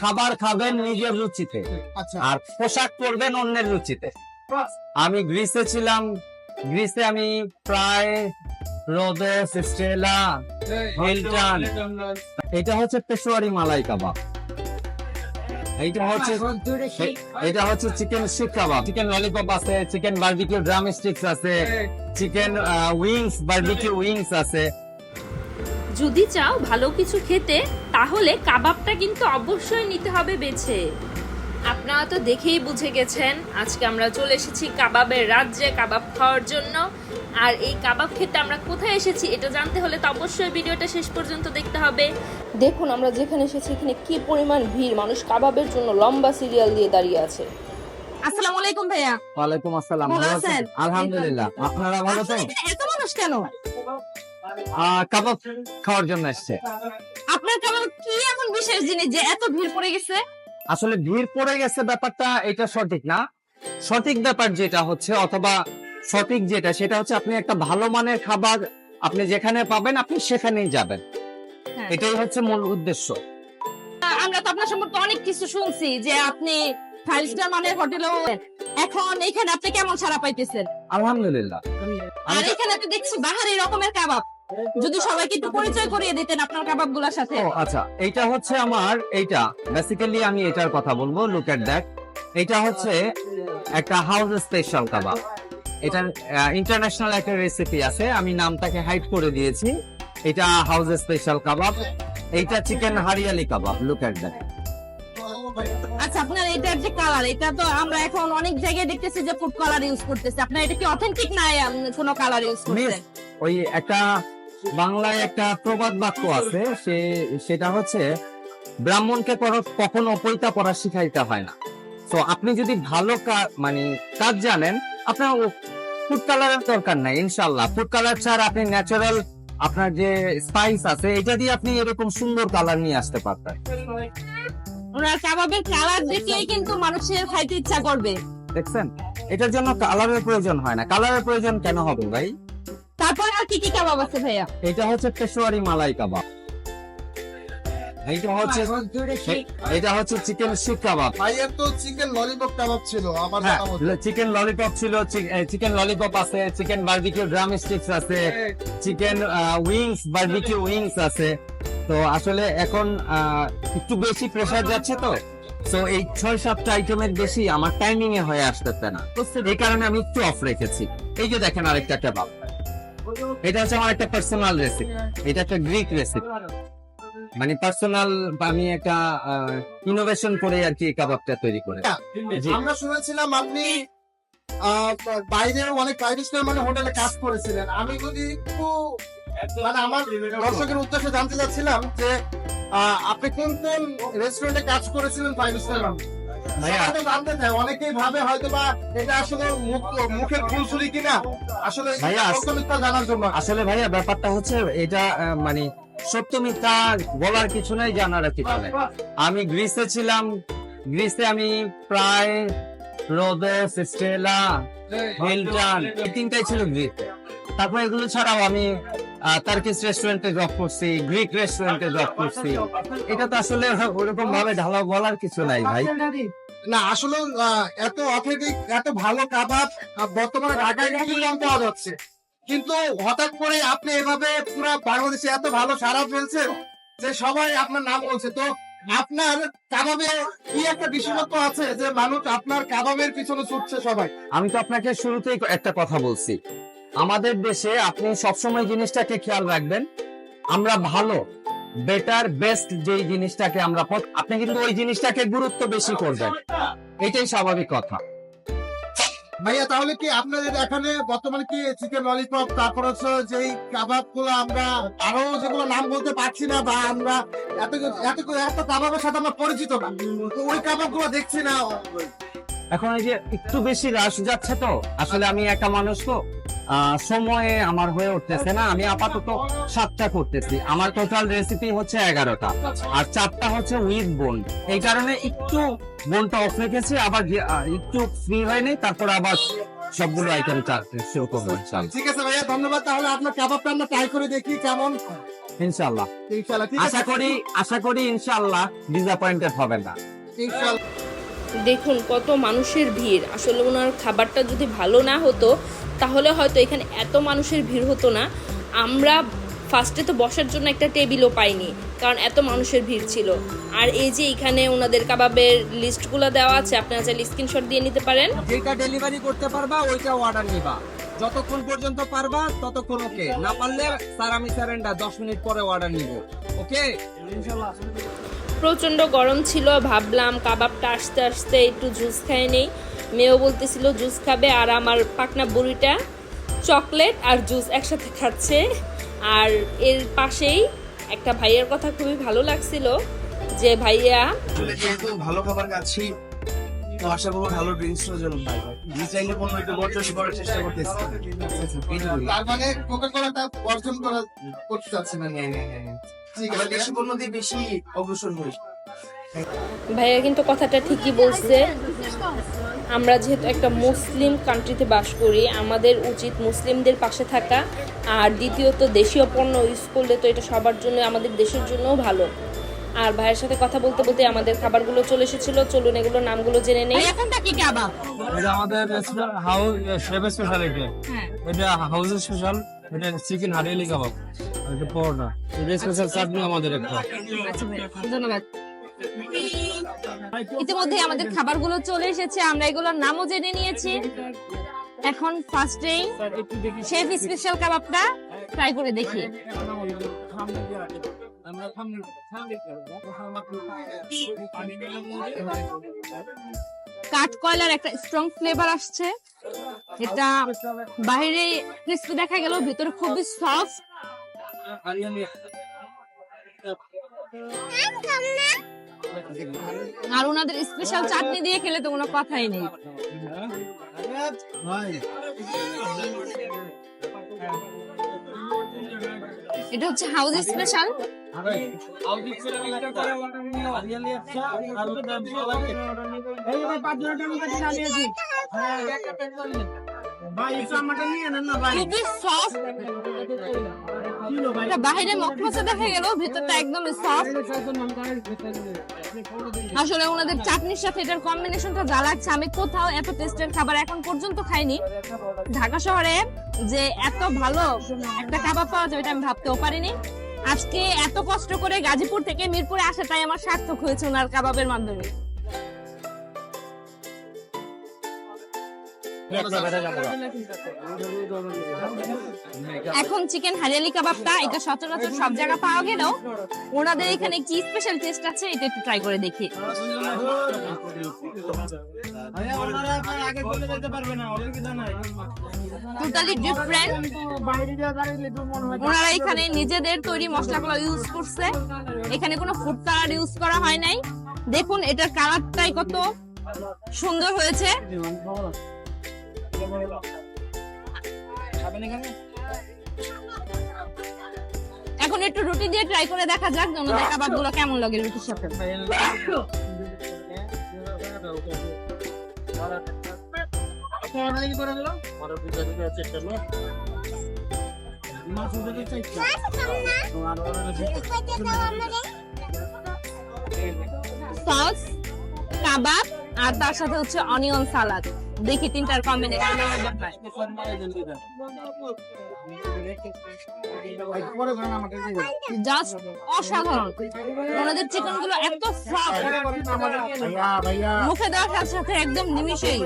খাবার খাবেন নিজের রুচিতে। আচ্ছা। আর পোশাক পরবেন অন্যের রুচিতে। আমি গ্রিসে ছিলাম। গ্রিসে আমি প্রায় রোদেস স্ট্রেলা হিলটন। এটা হচ্ছে পেশোয়ারি মালাই কাবাব। এইটা হচ্ছে এটা হচ্ছে chicken seekh kabab. Chicken lollipop আছে চিকেন বারবিকিউ ড্রাম স্টিক্স আছে চিকেন উইংস বারবিকিউ উইংস আছে। যদি চাও ভালো কিছু খেতে তাহলে কাবাবটা কিন্তু অবশ্যই নিতে হবে বেছে। আপনারা তো দেখেই বুঝে গেছেন আজকে আমরা চলে এসেছি কাবাবের রাজ্যে কাবাব খাওয়ার জন্য। আর এই কাবাব খেতে আমরা কোথায় এসেছি এটা জানতে হলে তো অবশ্যই ভিডিওটা শেষ পর্যন্ত দেখতে হবে। দেখুন আমরা যেখানে এসেছি এখানে কি পরিমাণ ভিড় মানুষ কাবাবের জন্য লম্বা সিরিয়াল দিয়ে দাঁড়িয়ে আছে। আসসালামু আলাইকুম ভাইয়া। ওয়ালাইকুম আসসালাম ভালো আছেন? আছেন? আলহামদুলিল্লাহ আপনারা ভালো আছেন? এত মানুষ কেন? কাবাব খাওয়ার জন্য এসছে। আপনার কেমন কি এমন বিশেষ জিনিস যে এত ভিড় পড়ে গেছে? আসলে ভিড় পড়ে গেছে ব্যাপারটা এটা সঠিক না। সঠিক ব্যাপার যেটা হচ্ছে অথবা সঠিক যেটা সেটা হচ্ছে আপনি একটা ভালো মানের খাবার আপনি যেখানে পাবেন আপনি সেখানেই যাবেন। হ্যাঁ। এটাই হচ্ছে মূল উদ্দেশ্য। আমরা তো আপনার সম্পর্কে অনেক কিছু শুনছি যে আপনি ফাইভ স্টার মানের হোটেলেও এখন এখানে আপনি কেমন ছাড়া পাইতেছেন? আলহামদুলিল্লাহ। আর এখানে তো দেখছি বাহারি রকমের কাবাব। যদি সবাইকে একটু পরিচয় করিয়ে দিতেন আপনার কাবাবগুলার সাথে। ও আচ্ছা এইটা হচ্ছে আমার এইটা। বেসিক্যালি আমি এটার কথা বলব লুক এট দ্যাট এটা হচ্ছে একটা হাউস স্পেশাল কাবাব। এটা ইন্টারন্যাশনাল একটা রেসিপি আছে আমি নামটাকে হাইড করে দিয়েছি। এটা হাউস স্পেশাল কাবাব। এইটা chicken hariyali kebab look at that আচ্ছা আপনার এটার যে কালার এটা তো আমরা এখন অনেক জায়গায় দেখতেছি যে ফুড কালার ইউজ করতেছে। আপনার এটা কি অথেন্টিক না কোনো কালার ইউজ মিস ওই একটা বাংলায় একটা প্রবাদ বাক্য আছে সে সেটা হচ্ছে ব্রাহ্মণকে কখনো পৈতা পড়া শিখাইতে হয় না। তো আপনি যদি ভালো মানে কাজ জানেন আপনার ফুড কালারের দরকার নাই ইনশাল্লাহ ফুড কালার ছাড়া আপনি ন্যাচারাল আপনার যে স্পাইস আছে এটা দিয়ে আপনি এরকম সুন্দর কালার নিয়ে আসতে পারতেন ওনার কাবাবের কালার দেখলেই কিন্তু মানুষের খাইতে ইচ্ছা করবে। দেখছেন? এটার জন্য কালারের প্রয়োজন হয় না। কালারের প্রয়োজন কেন হবে ভাই? তারপর আর কি কি কাবাব আছে ভাইয়া? এটা হচ্ছে পেশোয়ারি মালাই কাবাব। এইটা হচ্ছে এটা হচ্ছে চিকেন শিক কাবাব। ভাইয়ের তো চিকেন ললিপপ কাবাব ছিল আমার হ্যাঁ। চিকেন ললিপপ ছিল চিকেন ললিপপ আছে চিকেন বারবিকিউ ড্রাম স্টিক্স আছে চিকেন উইংস বারবিকিউ উইংস আছে। তো আসলে এখন আহ, একটু বেশি প্রেসার যাচ্ছে তো। তো এই ছয় সাতটা আইটেমের বেশি আমার টাইমিং এ হয়ে আসতেছে না। এই কারণে আমি একটু অফ রেখেছি। এই যে দেখেন আরেকটা কাবাব এটা হচ্ছে আমার একটা পার্সোনাল রেসিপি এটা একটা গ্রিক রেসিপি মানে পার্সোনাল আমি একটা ইনোভেশন করে আর কি কাবাবটা তৈরি করে। আমরা শুনেছিলাম আপনি আহ, বাইরেও অনেক স্টার মানে হোটেলে কাজ করেছিলেন। আমি যদি একটু মানে আমার দর্শকের উদ্দেশ্যে জানতে চাচ্ছিলাম যে আপনি কোন কোন রেস্টুরেন্টে কাজ করেছিলেন ফাইভ স্টার অনেকেই ভাবে হয়তো বা এটা আসলে মুখের ফুলসুরি কিনা। আসলে ভাইয়া, আস- সত্য মিথ্যা জানার জন্য। আসলে ভাইয়া ব্যাপারটা হচ্ছে এটা মানে সত্য মিথ্যা বলার কিছু নাই জানার কিছু নাই। আমি গ্রিসে ছিলাম। গ্রিসে আমি প্রায় রোদেস স্টেলা হিলটন এই তিনটাই ছিল গ্রিসে তারপর এগুলো ছাড়াও আমি তার্কিস রেস্টুরেন্টে জব করছি গ্রিক রেস্টুরেন্টে জব করছি। এটা তো আসলে ওরকম ভাবে ঢালা বলার কিছু নাই ভাই। না, আসলে এত অথেন্টিক এত ভালো কাবাব বর্তমানে ঢাকায় পাওয়া যাচ্ছে। কিন্তু হঠাৎ করে আপনি এভাবে পুরো বাংলাদেশে এত ভালো সারা যে সবাই আপনার নাম বলছে। তো আপনার কাবাবে কি একটা বিশেষত্ব আছে যে মানুষ আপনার কাবাবের পিছনে ছুটছে সবাই? আমি তো আপনাকে শুরুতেই একটা কথা বলছি। আমাদের দেশে আপনি সবসময় জিনিসটাকে খেয়াল রাখবেন, আমরা ভালো বেটার বেস্ট যেই জিনিসটাকে আমরা আপনি কিন্তু ওই জিনিসটাকে গুরুত্ব বেশি করবেন। এটাই স্বাভাবিক কথা। ভাইয়া তাহলে কি আপনাদের এখানে বর্তমানে কি চিকেন ললিপপ তারপর হচ্ছে যেই কাবাবগুলো আমরা আরও যেগুলো নাম বলতে পারছি না বা আমরা এত এত এত কাবাবের সাথে আমরা পরিচিত না। ওই কাবাবগুলো দেখছি না। এখন এই যে একটু বেশি রাশ যাচ্ছে তো আসলে আমি একা মানুষ তো সময়ে আমার হয়ে উঠতেছে না আমি আপাতত সাতটা করতেছি। আমার টোটাল রেসিপি হচ্ছে এগারোটা আর চারটা হচ্ছে উইথ বোন এই কারণে একটু বোনটা অফ রেখেছি আবার একটু ফ্রি হয়নি তারপর আবার সবগুলো আইটেম শুরু করব। ঠিক আছে ভাইয়া ধন্যবাদ। তাহলে আপনার কাবাবটা আমরা ট্রাই করে দেখি কেমন। ইনশাল্লাহ আশা করি আশা করি ইনশাল্লাহ ডিসঅ্যাপয়েন্টেড হবেন না। ইনশাআল্লাহ। দেখুন কত মানুষের ভিড়। আসলে ওনার খাবারটা যদি ভালো না হতো তাহলে হয়তো এখানে এত মানুষের ভিড় হতো না। আমরা ফার্স্টে তো বসার জন্য একটা টেবিলও পাইনি কারণ এত মানুষের ভিড় ছিল। আর এই যে এখানে ওনাদের কাবাবের লিস্টগুলো দেওয়া আছে আপনারা চাইলে স্ক্রিনশট দিয়ে নিতে পারেন। যেটা ডেলিভারি করতে পারবা ওইটা অর্ডার নিবা। যতক্ষণ পর্যন্ত পারবা ততক্ষণ ওকে না পারলে স্যার আমি স্যারেন্ডার দশ মিনিট পরে অর্ডার নিব। ওকে প্রচণ্ড গরম ছিল, ভাবলাম কাবাবটা আসতে আসতে একটু জুস খাই নেই। মেয়েও বলতেছিল, জুস খাবে আর আমার পাকনা বুড়িটা চকলেট আর জুস একসাথে খাচ্ছে। আর এর পাশেই একটা ভাইয়ের কথা খুবই ভালো লাগছিল, যে ভাইয়া ভালো খাবার খাচ্ছি আশা করব ভালো ড্রিঙ্কসও যেন পাই আমি চাইলে একটু বর্জন করার চেষ্টা করতেছি। তার মানে কোকা কোলাটা বর্জন করা করতে চাচ্ছি না। এবার দেশি পণ্য দিয়ে বেশি অগ্রসর হই। ভাইয়া কিন্তু কথাটা ঠিকই বলছে। আমরা যেহেতু একটা মুসলিম কান্ট্রিতে বাস করি আমাদের উচিত মুসলিমদের পাশে থাকা। আর দ্বিতীয়ত দেশীয় পণ্য ইউজ করলে তো এটা সবার জন্য আমাদের দেশের জন্যও ভালো। আর ভাইয়ের সাথে কথা বলতে বলতে আমাদের খাবারগুলো চলে এসেছিল। চলুন এগুলো নামগুলো জেনে নেই। ভাই, এখনটা কি কাবাব? এটা আমাদের হাউস স্পেশাল এটা। হ্যাঁ। এটা হাউস স্পেশাল এটা চিকেন হারিয়ালি কাবাব। আর এটা পরোটা। এটা স্পেশাল চাটনি আমাদের একটা। আচ্ছা ভাই, ধন্যবাদ। ইতিমধ্যে আমাদের খাবারগুলো চলে এসেছে আমরা এগুলোর নামও জেনে নিয়েছি। এখন ফার্স্টেই শেফ স্পেশাল কাবাবটা ট্রাই করে দেখি। কাঠ কয়লার একটা স্ট্রং ফ্লেভার আসছে। এটা বাইরে ক্রিস্পি দেখা গেল ভিতরে খুবই সফট আর ওনাদের স্পেশাল চাটনি দিয়ে খেলে তো কোনো কথাই নেই। এটা হচ্ছে হাউস স্পেশাল। এটা বাইরে মকমসে দেখা গেল ভিতরটা একদম সফট আসলে ওনাদের চাটনির সাথে এটার কম্বিনেশনটা যা লাগছে আমি কোথাও এত টেস্টের খাবার এখন পর্যন্ত খাইনি। ঢাকা শহরে যে এত ভালো একটা খাবার পাওয়া যাবে এটা আমি ভাবতেও পারিনি। আজকে এত কষ্ট করে গাজীপুর থেকে মিরপুরে আসাটাই আমার সার্থক হয়েছে ওনার কাবাবের মাধ্যমে। এখন চিকেন হারিয়ালি কাবাবটা এটা সচরাচর সব জায়গা পাওয়া গেলেও ওনাদের এখানে কি স্পেশাল টেস্ট আছে এটা একটু ট্রাই করে দেখি। টোটালি ডিফারেন্ট ওনারা এখানে নিজেদের তৈরি মশলাগুলো ইউজ করছে। এখানে কোনো ফুড কালার ইউজ করা হয় নাই। দেখুন এটার কালারটাই কত সুন্দর হয়েছে। এখন? একটু রুটি দিয়ে ট্রাই করে দেখা যাক ওনাদের কাবাবগুলো কেমন লাগে রুটির সাথে। সস কাবাব আর তার সাথে হচ্ছে অনিয়ন সালাদ দেখি তিনটার কম্বিনেশন ওনাদের চিকেনগুলো এত মুখে দেওয়ার সাথে একদম নিমিশেই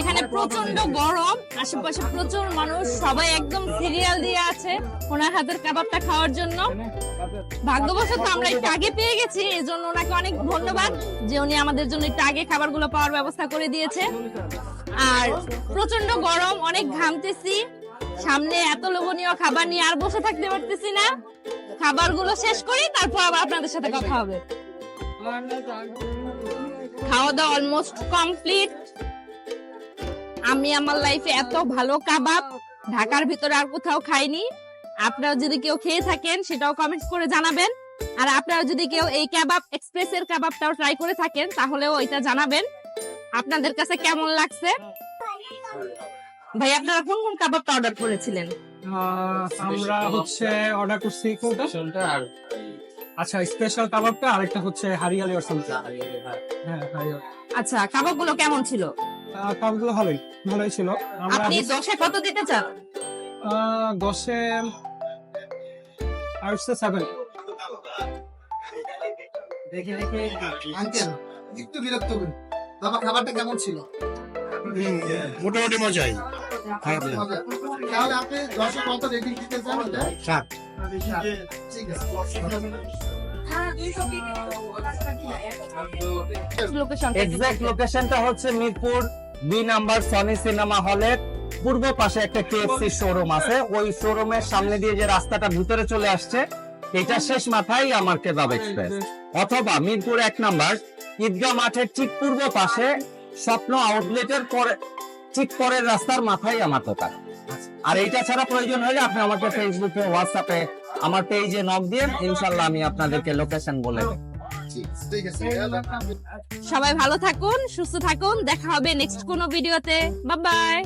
এখানে প্রচণ্ড গরম, আশেপাশে প্রচুর মানুষ, সবাই একদম সিরিয়াল দিয়ে আছে ওনার হাতের কাবাবটা খাওয়ার জন্য। ভাগ্যবশত আমরা একটু আগে পেয়ে গেছি এই জন্য ওনাকে অনেক ধন্যবাদ যে উনি আমাদের জন্য একটু আগে খাবারগুলো পাওয়ার ব্যবস্থা করে দিয়েছে। আর প্রচণ্ড গরম, অনেক ঘামতেছি। সামনে এত লোভনীয় খাবার নিয়ে আর বসে থাকতে পারতেছি না। খাবারগুলো শেষ করি, তারপর আবার আপনাদের সাথে কথা হবে। খাওয়া দাওয়া অলমোস্ট কমপ্লিট আমি আমার লাইফে এত ভালো কাবাব, ঢাকার ভিতরে আর কোথাও খাইনি। আপনারা যদি কেউ খেয়ে থাকেন, সেটাও কমেন্টস করে জানাবেন। আর আপনারা যদি কেউ এই কাবাব এক্সপ্রেসের কাবাবটাও ট্রাই করে থাকেন তাহলেও এটা জানাবেন। আপনাদের কাছে কেমন লাগছে? ভাই আপনারা কোন কোন কাবাবটা অর্ডার করেছিলেন? আহ, আমরা হচ্ছে অর্ডার করছি কোনটা? আচ্ছা স্পেশাল কাবাবটা আরেকটা হচ্ছে হারিয়ালি অর সামথিং হ্যাঁ। হারিয়ালি। আচ্ছা কাবাবগুলো কেমন ছিল? কাবাবগুলো ভালোই ভালোই ছিল। আমরা আপনি দশে কত দিতে চান? আহ, দশে আর সেভেন দেখে দেখে আঙ্কেল একটু বিরক্ত করুন। বাবা খাবারটা কেমন ছিল? মোটামুটি মজাই। তাহলে আপনি দশে কত রেটিং দিতে চান সাত। ঠিক আছে। এক্সাক্ট লোকেশনটা হচ্ছে মিরপুর দুই নাম্বার সনি সিনেমা হলের পূর্ব পাশে একটা কেএফসি শোরুম আছে। ওই শোরুমের সামনে দিয়ে যে রাস্তাটা ভিতরে চলে আসছে এটা শেষ মাথায় আমার কেবাব এক্সপ্রেস। অথবা মিরপুর এক নাম্বার, ঈদগাহ মাঠের ঠিক পূর্ব পাশে স্বপ্ন আউটলেটের পরে ঠিক পরের রাস্তার মাথায় আমার দোকান। আর এইটা ছাড়া প্রয়োজন হলে আপনি আমাকে ফেসবুকে হোয়াটসঅ্যাপে আমার পেজে নক দিয়ে ইনশাল্লাহ আমি আপনাদেরকে লোকেশন বলে দেব। সবাই ভালো থাকুন, সুস্থ থাকুন, দেখা হবে নেক্সট কোনো ভিডিওতে বাই বাই